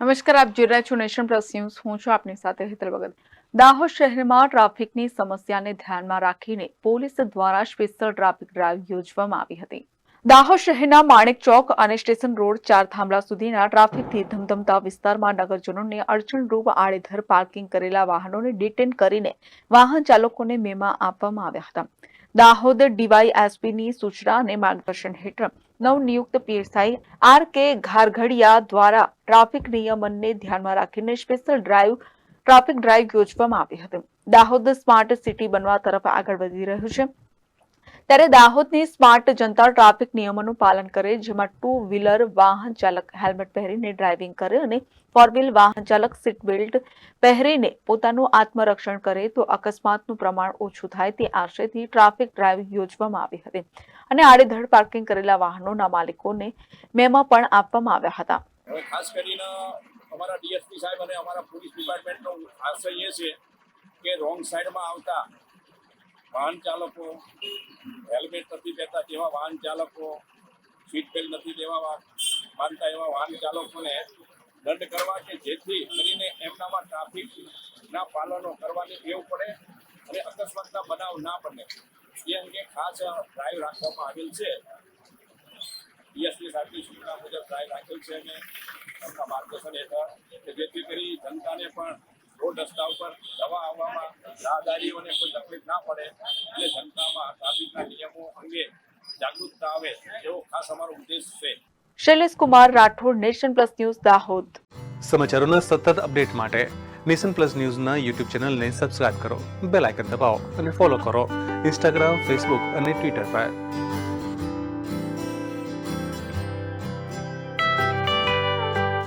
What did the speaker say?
નમસ્કાર, આપ જોઈ રહ્યા છો નેશન પ્લસ ન્યૂઝ. હું છું આપની સાથે હેતલ ભગત. દાહોદ શહેરમાં ટ્રાફિકની સમસ્યાને ધ્યાનમાં રાખીને પોલીસ દ્વારા સ્પેશિયલ ટ્રાફિક ડ્રાઈવ યોજવામાં આવી હતી. દાહોદ શહેરના માણેક ચોક અને સ્ટેશન રોડ ચાર થાંભલા સુધીના ટ્રાફિકથી ધમધમતા વિસ્તારમાં નગરજનોને અડચણરૂપ આડેધર પાર્કિંગ કરેલા વાહનોને ડિટેન કરીને વાહન ચાલકોને મેમાં આપવામાં આવ્યા હતા. દાહોદ ડીવાયએસપીની સૂચના અને માર્ગદર્શન હેઠળ નવનિયુક્ત પીએસઆઈ આર કે ઘારઘડિયા દ્વારા ટ્રાફિક નિયમનને ધ્યાનમાં રાખીને સ્પેશિયલ ડ્રાઈવ ટ્રાફિક ડ્રાઈવ યોજવામાં આવી હતી. દાહોદ સ્માર્ટ સિટી બનવા તરફ આગળ વધી રહ્યું છે. ત્યારે દાહોદની સ્માર્ટ જનતા ટ્રાફિક નિયમોનું પાલન કરે, જેમાં ટુ વ્હીલર વાહન ચાલક હેલ્મેટ પહેરીને ડ્રાઇવિંગ કરે અને ફોર વ્હીલ વાહન ચાલક સીટ બેલ્ટ પહેરીને પોતાનું આત્મરક્ષણ કરે, તો અકસ્માતનું પ્રમાણ ઓછું થાય તે આશયથી ટ્રાફિક ડ્રાઇવ યોજવામાં આવી હતી. અને આડેધડ પાર્કિંગ કરેલા વાહનોના માલિકોને મેમા પણ આપવામાં આવ્યા હતા. રોંગ સાઈડમાં આવતા વાહન ચાલકો હેલ્મેટ નથી પહેરતા તેવા વાહન ચાલકો સીટ બેલ્ટ નથી દેવા માનતા એવા વાહન ચાલકોને દંડ કરવા કે જેથી કરીને એમનામાં ટ્રાફિકના પાલનો કરવાની ટેવ પડે અને અકસ્માતના બનાવ ના બને. એ અંગે ખાસ ડ્રાઈવ રાખવામાં આવેલ છે. ડીએસપી સાહેબની સૂચના મુજબ ડ્રાઈવ રાખેલ છે અને એમના માર્ગદર્શન હેઠળ કે જેથી કરી જનતાને પણ રોડ રસ્તા ઉપર જવા આવવામાં રાહદારીઓને કોઈ તકલીફ ના પડે અને જનતામાં ટ્રાફિકના જાગૃતતા આવે એવો ખાસ અમારો ઉદ્દેશ છે. Shailesh Kumar Rathod nation plus news Dahod. સમાચારોના સતત અપડેટ માટે નેશન પ્લસ ન્યૂઝના યુટ્યુબ ચેનલને સબસ્ક્રાઇબ કરો બેલ આઇકન દબાવો અને ફોલો કરો ઇન્સ્ટાગ્રામ ફેસબુક અને ટ્વિટર પર.